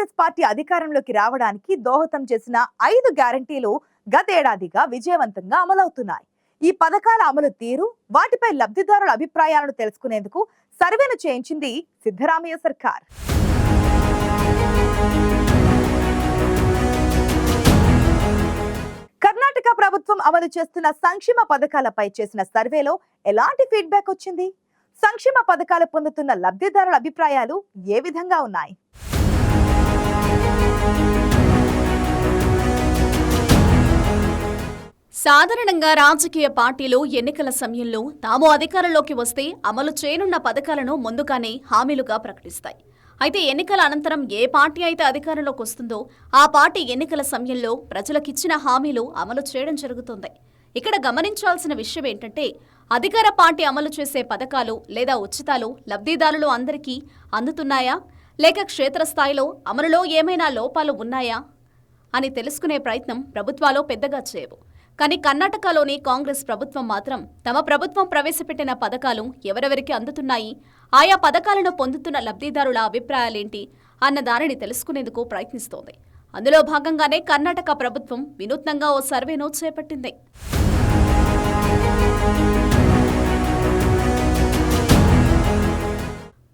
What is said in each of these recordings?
Congress party అధికారంలోకి రావడానికి దోహదం చేసిన ఐదు గ్యారంటీలు గతేడాదిగా విజయవంతంగా అమలవుతున్నాయి. ఈ పథకాల అమలు తీరు వాటిపై లబ్ధిదారుల అభిప్రాయాలను తెలుసుకునేందుకు సర్వేను చేయించింది సిద్ధరామయ్య సర్కార్. కర్ణాటక ప్రభుత్వం అమలు చేస్తున్న సంక్షేమ పథకాలపై చేసిన సర్వేలో ఎలాంటి ఫీడ్బ్యాక్ వచ్చింది? సంక్షేమ పథకాలు పొందుతున్న లబ్ధిదారుల అభిప్రాయాలు ఏ విధంగా ఉన్నాయి? సాధారణంగా రాజకీయ పార్టీలు ఎన్నికల సమయంలో తాము అధికారంలోకి వస్తే అమలు చేయనున్న పథకాలను ముందుగానే హామీలుగా ప్రకటిస్తాయి. అయితే ఎన్నికల అనంతరం ఏ పార్టీ అయితే అధికారంలోకి వస్తుందో ఆ పార్టీ ఎన్నికల సమయంలో ప్రజలకిచ్చిన హామీలు అమలు చేయడం జరుగుతుంది. ఇక్కడ గమనించాల్సిన విషయం ఏంటంటే అధికార పార్టీ అమలు చేసే పథకాలు లేదా ఉచితాలు లబ్ధిదారులు అందరికీ అందుతున్నాయా? లేక క్షేత్రస్థాయిలో అమలులో ఏమైనా లోపాలు ఉన్నాయా? అని తెలుసుకునే ప్రయత్నం ప్రభుత్వాలు పెద్దగా చేయవు. కానీ కర్ణాటకలోని కాంగ్రెస్ ప్రభుత్వం మాత్రం తమ ప్రభుత్వం ప్రవేశపెట్టిన పథకాలు ఎవరెవరికి అందుతున్నాయి? ఆయా పథకాలను పొందుతున్న లబ్ధిదారుల అభిప్రాయాలేంటి? అన్న దానిని తెలుసుకునేందుకు ప్రయత్నిస్తోంది. అందులో భాగంగానే కర్ణాటక ప్రభుత్వం వినూత్నంగా ఓ సర్వేను చేపట్టింది.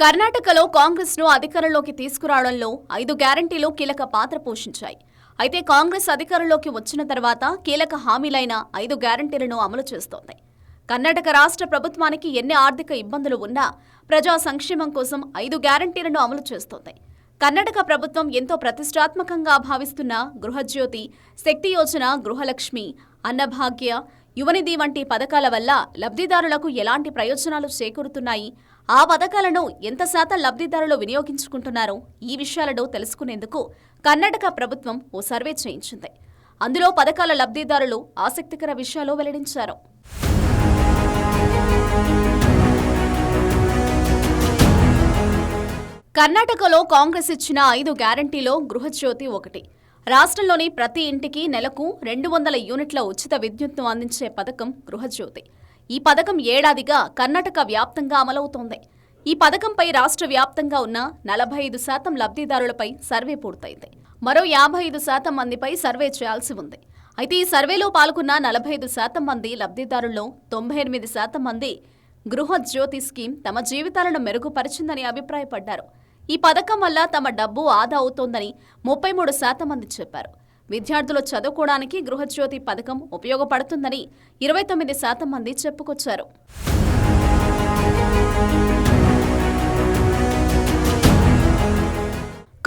కర్ణాటకలో కాంగ్రెస్ను అధికారంలోకి తీసుకురావడంలో ఐదు గ్యారంటీలు కీలక పాత్ర పోషించాయి. అయితే కాంగ్రెస్ అధికారంలోకి వచ్చిన తర్వాత కీలక హామీలైన ఐదు గ్యారంటీలను అమలు చేస్తోంది. కర్ణాటక రాష్ట్ర ప్రభుత్వానికి ఎన్ని ఆర్థిక ఇబ్బందులు ఉన్నా ప్రజా సంక్షేమం కోసం ఐదు గ్యారంటీలను అమలు చేస్తోంది. కర్ణాటక ప్రభుత్వం ఎంతో ప్రతిష్టాత్మకంగా భావిస్తున్న గృహజ్యోతి శక్తి యోజన గృహలక్ష్మి అన్నభాగ్య యువనిధి వంటి పథకాల వల్ల లబ్ధిదారులకు ఎలాంటి ప్రయోజనాలు చేకూరుతున్నాయి? ఆ పథకాలను ఎంత శాతం లబ్ధిదారులు వినియోగించుకుంటున్నారో? ఈ విషయాలను తెలుసుకునేందుకు కర్ణాటక ప్రభుత్వం ఓ సర్వే చేయించింది. అందులో పథకాల లబ్ధిదారులు ఆసక్తికర విషయాలు వెల్లడించారు. కర్ణాటకలో కాంగ్రెస్ ఇచ్చిన ఐదు గ్యారంటీలో గృహజ్యోతి ఒకటి. రాష్ట్రంలోని ప్రతి ఇంటికి నెలకు రెండు వందల యూనిట్ల ఉచిత విద్యుత్ను అందించే పథకం గృహజ్యోతి. ఈ పథకం ఏడాదిగా కర్ణాటక వ్యాప్తంగా అమలవుతోంది. ఈ పథకంపై రాష్ట్ర వ్యాప్తంగా ఉన్న నలభై ఐదు శాతం లబ్ధిదారులపై సర్వే పూర్తయింది. మరో యాభై ఐదు శాతం మందిపై సర్వే చేయాల్సి ఉంది. అయితే ఈ సర్వేలో పాల్గొన్న నలభై ఐదు శాతం మంది లబ్ధిదారుల్లో తొంభై ఎనిమిది శాతం మంది గృహజ్యోతి స్కీమ్ తమ జీవితాలను మెరుగుపరిచిందని అభిప్రాయపడ్డారు. ఈ పథకం వల్ల తమ డబ్బు ఆదా అవుతోందని ముప్పై మూడు శాతం మంది చెప్పారు. విద్యార్థులు చదువుకోవడానికి గృహజ్యోతి పథకం ఉపయోగపడుతుందని ఇరవై తొమ్మిది శాతం మంది చెప్పుకొచ్చారు.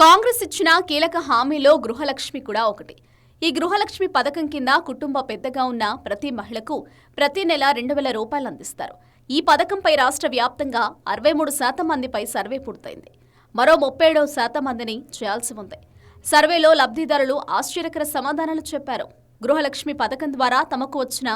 కాంగ్రెస్ ఇచ్చిన కీలక హామీలో గృహలక్ష్మి కూడా ఒకటి. ఈ గృహలక్ష్మి పథకం కింద కుటుంబ పెద్దగా ఉన్న ప్రతి మహిళకు ప్రతి నెల రెండు వేల రూపాయలు అందిస్తారు. ఈ పథకంపై రాష్ట్ర వ్యాప్తంగా అరవై మూడు శాతం మందిపై సర్వే పూర్తయింది. మరో ముప్పై ఏడవ శాతం మందిని చేయాల్సి ఉంది. సర్వేలో లబ్ధిదారులు ఆశ్చర్యకర సమాధానాలు చెప్పారు. గృహలక్ష్మి పథకం ద్వారా తమకు వచ్చిన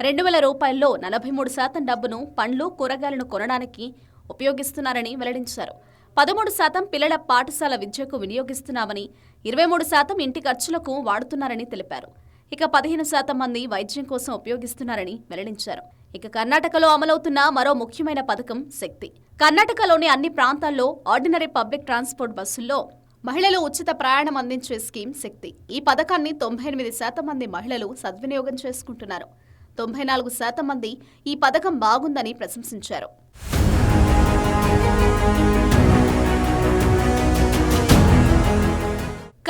రెండు వేల రూపాయల్లో నలభై మూడు శాతం డబ్బును పండ్లు కూరగాయలను కొనడానికి ఉపయోగిస్తున్నారని వెల్లడించారు. పదమూడు శాతం పిల్లల పాఠశాల విద్యకు వినియోగిస్తున్నామని ఇరవై మూడు శాతం ఇంటి ఖర్చులకు వాడుతున్నారని తెలిపారు. ఇక పదిహేను శాతం మంది వైద్యం కోసం ఉపయోగిస్తున్నారని వెల్లడించారు. ఇక కర్ణాటకలో అమలవుతున్న మరో ముఖ్యమైన పథకం శక్తి. కర్ణాటకలోని అన్ని ప్రాంతాల్లో ఆర్డినరీ పబ్లిక్ ట్రాన్స్పోర్ట్ బస్సుల్లో మహిళలు ఉచిత ప్రయాణం అందించే స్కీమ్ శక్తి. ఈ పథకాన్ని తొంభై ఎనిమిది శాతం మంది మహిళలు సద్వినియోగం చేసుకుంటున్నారు. తొంభై నాలుగు శాతం మంది ఈ పథకం బాగుందని ప్రశంసించారు.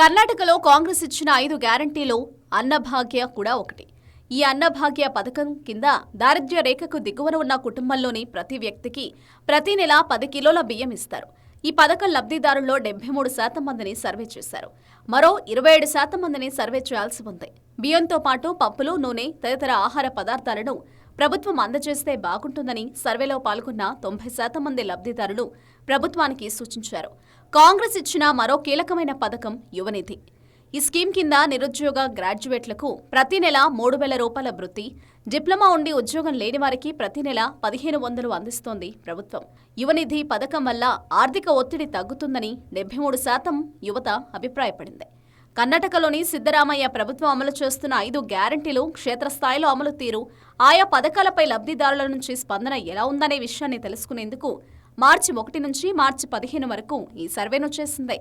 కర్ణాటకలో కాంగ్రెస్ ఇచ్చిన ఐదు గ్యారంటీలో అన్నభాగ్య కూడా ఒకటి. ఈ అన్నభాగ్య పథకం కింద దారిద్ర్య రేఖకు దిగువన ఉన్న కుటుంబంలోని ప్రతి వ్యక్తికి ప్రతి నెల పది కిలోల బియ్యం ఇస్తారు. ఈ పథకం లబ్ధిదారుల్లో డెబ్బై మూడు శాతం మందిని సర్వే చేశారు. మరో ఇరవై ఏడు శాతం మందిని సర్వే చేయాల్సి ఉంది. బియ్యంతో పాటు పప్పులు నూనె తదితర ఆహార పదార్థాలను ప్రభుత్వం అందజేస్తే బాగుంటుందని సర్వేలో పాల్గొన్న తొంభై శాతం మంది లబ్ధిదారులు ప్రభుత్వానికి సూచించారు. కాంగ్రెస్ ఇచ్చిన మరో కీలకమైన పథకం యువనిధి. ఈ స్కీమ్ కింద నిరుద్యోగ గ్రాడ్యుయేట్లకు ప్రతి నెల మూడు వేల రూపాయల వృత్తి డిప్లొమా ఉండి ఉద్యోగం లేని వారికి ప్రతి నెల పదిహేను వందలు అందిస్తోంది ప్రభుత్వం. యువనిధి పథకం వల్ల ఆర్థిక ఒత్తిడి తగ్గుతుందని డెబ్బై మూడు శాతం యువత అభిప్రాయపడింది. కర్ణాటకలోని సిద్దరామయ్య ప్రభుత్వం అమలు చేస్తున్న ఐదు గ్యారంటీలు క్షేత్రస్థాయిలో అమలు తీరు ఆయా పథకాలపై లబ్ధిదారుల నుంచి స్పందన ఎలా ఉందనే విషయాన్ని తెలుసుకునేందుకు మార్చి ఒకటి నుంచి మార్చి పదిహేను వరకు ఈ సర్వేను చేసింది.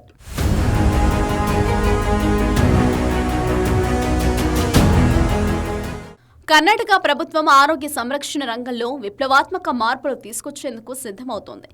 కర్ణాటక ప్రభుత్వం ఆరోగ్య సంరక్షణ రంగంలో విప్లవాత్మక మార్పులు తీసుకొచ్చేందుకు సిద్ధమవుతోంది.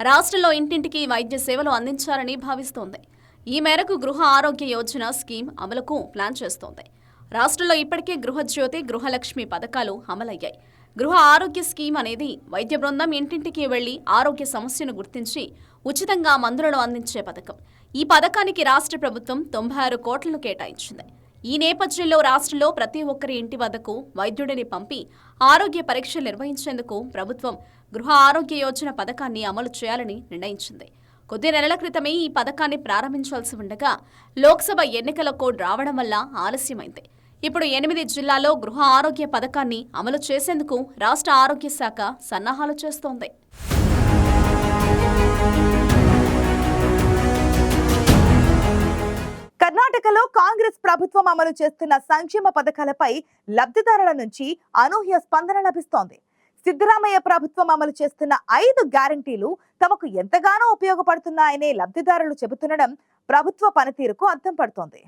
రాష్ట్రంలో ఇంటింటికి వైద్య సేవలు అందించాలని భావిస్తోంది. ఈ మేరకు గృహ ఆరోగ్య యోజన స్కీమ్ అమలుకు ప్లాన్ చేస్తోంది. రాష్ట్రంలో ఇప్పటికే గృహజ్యోతి గృహలక్ష్మి పథకాలు అమలయ్యాయి. గృహ ఆరోగ్య స్కీమ్ అనేది వైద్య బృందం ఇంటింటికి వెళ్ళి ఆరోగ్య సమస్యను గుర్తించి ఉచితంగా మందులను అందించే పథకం. ఈ పథకానికి రాష్ట్ర ప్రభుత్వం తొంభై ఆరు కోట్లను కేటాయించింది. ఈ నేపథ్యంలో రాష్ట్రంలో ప్రతి ఒక్కరి ఇంటి వద్దకు వైద్యుడిని పంపి ఆరోగ్య పరీక్షలు నిర్వహించేందుకు ప్రభుత్వం గృహ ఆరోగ్య యోజన పథకాన్ని అమలు చేయాలని నిర్ణయించింది. కొద్ది నెలల క్రితమే ఈ పథకాన్ని ప్రారంభించాల్సి ఉండగా లోక్సభ ఎన్నికల కోడ్ రావడం వల్ల ఆలస్యమైంది. ఇప్పుడు ఎనిమిది జిల్లాల్లో గృహ ఆరోగ్య పథకాన్ని అమలు చేసేందుకు రాష్ట్ర ఆరోగ్య శాఖ సన్నాహాలు చేస్తోంది. కర్ణాటకలో కాంగ్రెస్ ప్రభుత్వం అమలు చేస్తున్న సంక్షేమ పథకాలపై లబ్ధిదారుల నుంచి అనూహ్య స్పందన లభిస్తోంది. సిద్ధరామయ్య ప్రభుత్వం అమలు చేస్తున్న ఐదు గ్యారంటీలు తమకు ఎంతగానో ఉపయోగపడుతున్నాయనే లబ్ధిదారులు చెబుతుండడం ప్రభుత్వ పనితీరుకు అద్దం పడుతోంది.